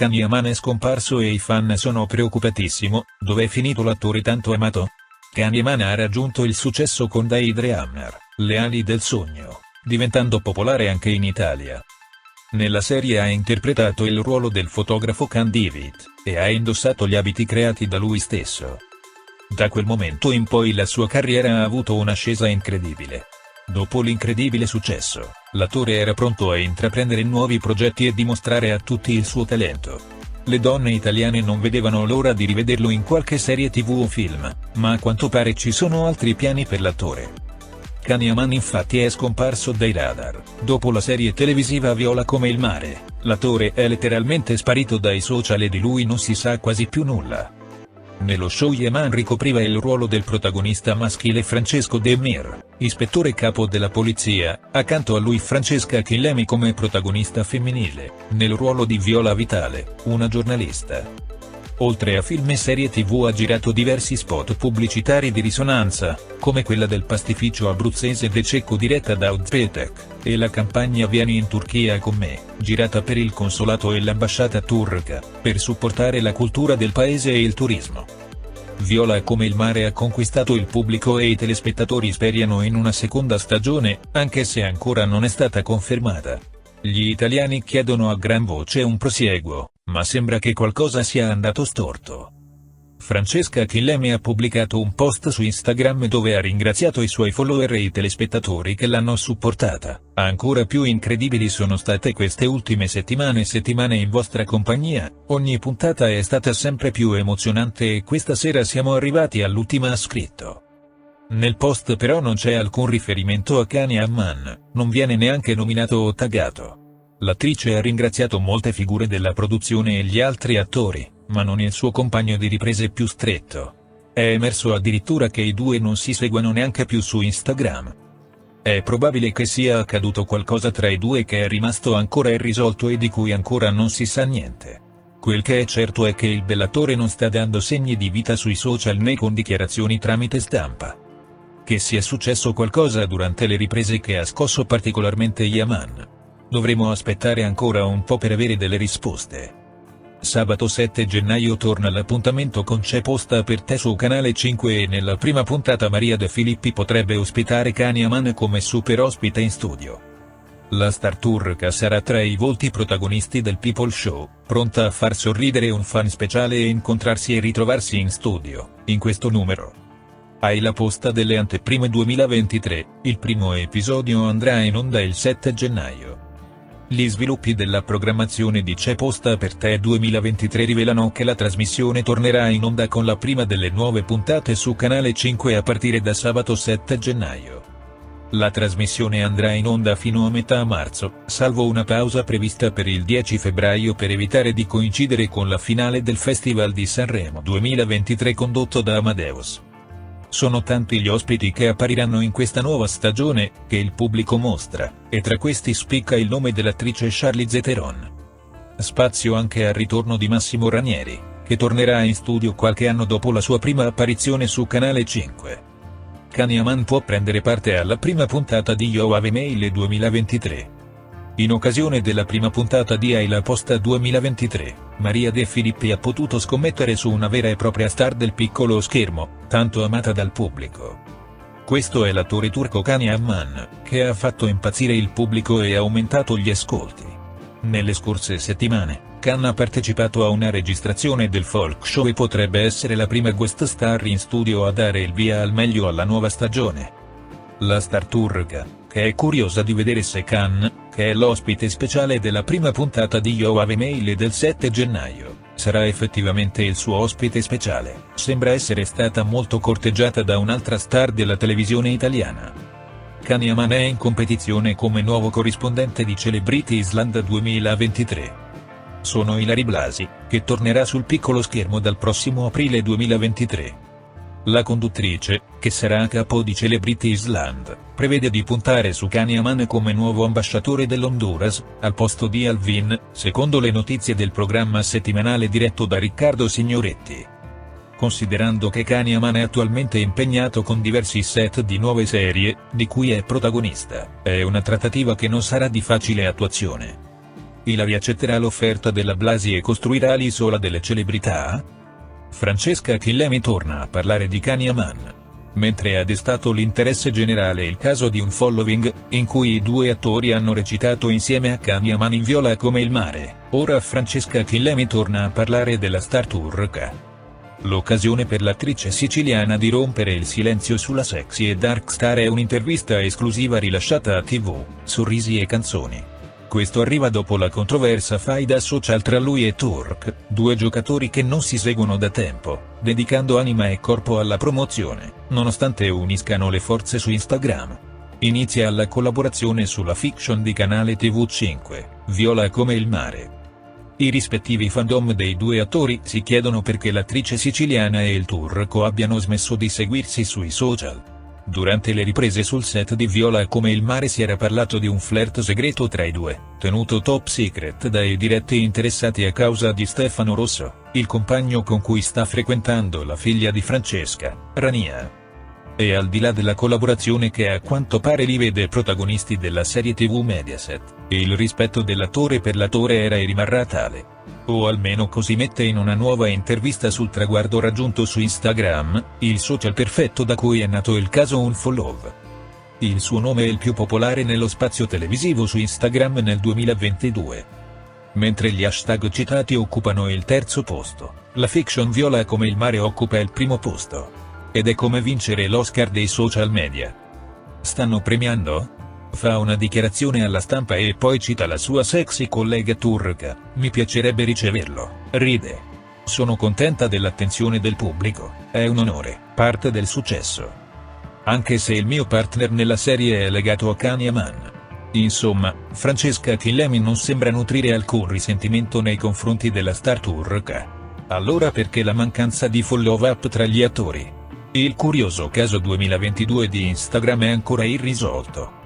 Kanye Aman è scomparso e i fan sono preoccupatissimo, dov'è finito l'attore tanto amato? Kanye Aman ha raggiunto il successo con Daydreamer, Le ali del sogno, diventando popolare anche in Italia. Nella serie ha interpretato il ruolo del fotografo Can David, e ha indossato gli abiti creati da lui stesso. Da quel momento in poi la sua carriera ha avuto un'ascesa incredibile. Dopo l'incredibile successo, l'attore era pronto a intraprendere nuovi progetti e dimostrare a tutti il suo talento. Le donne italiane non vedevano l'ora di rivederlo in qualche serie tv o film, ma a quanto pare ci sono altri piani per l'attore. Kanye Aman infatti è scomparso dai radar, dopo la serie televisiva Viola come il mare, l'attore è letteralmente sparito dai social e di lui non si sa quasi più nulla. Nello show Yeman ricopriva il ruolo del protagonista maschile Francesco De Mir, ispettore capo della polizia, accanto a lui Francesca Chillemi come protagonista femminile, nel ruolo di Viola Vitale, una giornalista. Oltre a film e serie tv ha girato diversi spot pubblicitari di risonanza, come quella del pastificio abruzzese De Cecco diretta da Uzpetek, e la campagna Vieni in Turchia con me, girata per il consolato e l'ambasciata turca, per supportare la cultura del paese e il turismo. Viola come il mare ha conquistato il pubblico e i telespettatori speriano in una seconda stagione, anche se ancora non è stata confermata. Gli italiani chiedono a gran voce un prosieguo, ma sembra che qualcosa sia andato storto. Francesca Chillemi ha pubblicato un post su Instagram dove ha ringraziato i suoi follower e i telespettatori che l'hanno supportata. Ancora più incredibili sono state queste ultime settimane settimane in vostra compagnia, ogni puntata è stata sempre più emozionante e questa sera siamo arrivati all'ultima ha scritto. Nel post però non c'è alcun riferimento a Kanye Amman, non viene neanche nominato o taggato. L'attrice ha ringraziato molte figure della produzione e gli altri attori, ma non il suo compagno di riprese più stretto. È emerso addirittura che i due non si seguono neanche più su Instagram. È probabile che sia accaduto qualcosa tra i due che è rimasto ancora irrisolto e di cui ancora non si sa niente. Quel che è certo è che il bellatore non sta dando segni di vita sui social né con dichiarazioni tramite stampa. Che sia successo qualcosa durante le riprese che ha scosso particolarmente Yaman. Dovremo aspettare ancora un po' per avere delle risposte. Sabato 7 gennaio torna l'appuntamento con C'è posta per te su Canale 5 e nella prima puntata Maria De Filippi potrebbe ospitare Kanye Aman come super ospite in studio. La star turca sarà tra i volti protagonisti del People Show, pronta a far sorridere un fan speciale e incontrarsi e ritrovarsi in studio, in questo numero. Hai la posta delle anteprime 2023, il primo episodio andrà in onda il 7 gennaio. Gli sviluppi della programmazione di C'è posta per te 2023 rivelano che la trasmissione tornerà in onda con la prima delle nuove puntate su Canale 5 a partire da sabato 7 gennaio. La trasmissione andrà in onda fino a metà marzo, salvo una pausa prevista per il 10 febbraio per evitare di coincidere con la finale del Festival di Sanremo 2023 condotto da Amadeus. Sono tanti gli ospiti che appariranno in questa nuova stagione, che il pubblico mostra, e tra questi spicca il nome dell'attrice Charlize Theron. Spazio anche al ritorno di Massimo Ranieri, che tornerà in studio qualche anno dopo la sua prima apparizione su Canale 5. Kanye Aman può prendere parte alla prima puntata di Yo Ave Mail 2023. In occasione della prima puntata di Ai la Posta 2023, Maria De Filippi ha potuto scommettere su una vera e propria star del piccolo schermo, tanto amata dal pubblico. Questo è l'attore turco Kanye Amman, che ha fatto impazzire il pubblico e aumentato gli ascolti. Nelle scorse settimane, Khan ha partecipato a una registrazione del folk show e potrebbe essere la prima guest star in studio a dare il via al meglio alla nuova stagione. La star turca, che è curiosa di vedere se Khan, che è l'ospite speciale della prima puntata di Yo Ave Mail del 7 gennaio, sarà effettivamente il suo ospite speciale, sembra essere stata molto corteggiata da un'altra star della televisione italiana. Kanye Aman è in competizione come nuovo corrispondente di Celebrity Island 2023. Sono Ilari Blasi, che tornerà sul piccolo schermo dal prossimo aprile 2023. La conduttrice, che sarà a capo di Celebrity Island, prevede di puntare su Kanye come nuovo ambasciatore dell'Honduras, al posto di Alvin, secondo le notizie del programma settimanale diretto da Riccardo Signoretti. Considerando che Kanye Aman è attualmente impegnato con diversi set di nuove serie, di cui è protagonista, è una trattativa che non sarà di facile attuazione. Ilari accetterà l'offerta della Blasi e costruirà l'isola delle celebrità? Francesca Chillemi torna a parlare di Kanyaman. Mentre ha destato l'interesse generale il caso di un following, in cui i due attori hanno recitato insieme a Kanyaman in Viola come il mare, ora Francesca Chillemi torna a parlare della star turca. L'occasione per l'attrice siciliana di rompere il silenzio sulla sexy e dark star è un'intervista esclusiva rilasciata a tv, sorrisi e canzoni. Questo arriva dopo la controversa faida social tra lui e Turk, due giocatori che non si seguono da tempo, dedicando anima e corpo alla promozione, nonostante uniscano le forze su Instagram. Inizia la collaborazione sulla fiction di canale TV 5, Viola come il mare. I rispettivi fandom dei due attori si chiedono perché l'attrice siciliana e il turco abbiano smesso di seguirsi sui social. Durante le riprese sul set di Viola come il mare si era parlato di un flirt segreto tra i due, tenuto top secret dai diretti interessati a causa di Stefano Rosso, il compagno con cui sta frequentando la figlia di Francesca, Rania. E al di là della collaborazione che a quanto pare li vede protagonisti della serie tv Mediaset, il rispetto dell'attore per l'attore era e rimarrà tale. O almeno così mette in una nuova intervista sul traguardo raggiunto su Instagram, il social perfetto da cui è nato il caso Unfollow. Il suo nome è il più popolare nello spazio televisivo su Instagram nel 2022. Mentre gli hashtag citati occupano il terzo posto, la fiction Viola come il mare occupa il primo posto. Ed è come vincere l'Oscar dei social media. Stanno premiando? Fa una dichiarazione alla stampa e poi cita la sua sexy collega turca, mi piacerebbe riceverlo, ride. Sono contenta dell'attenzione del pubblico, è un onore, parte del successo. Anche se il mio partner nella serie è legato a Kanyaman. Insomma, Francesca Chillemi non sembra nutrire alcun risentimento nei confronti della star turca. Allora perché la mancanza di follow-up tra gli attori? Il curioso caso 2022 di Instagram è ancora irrisolto.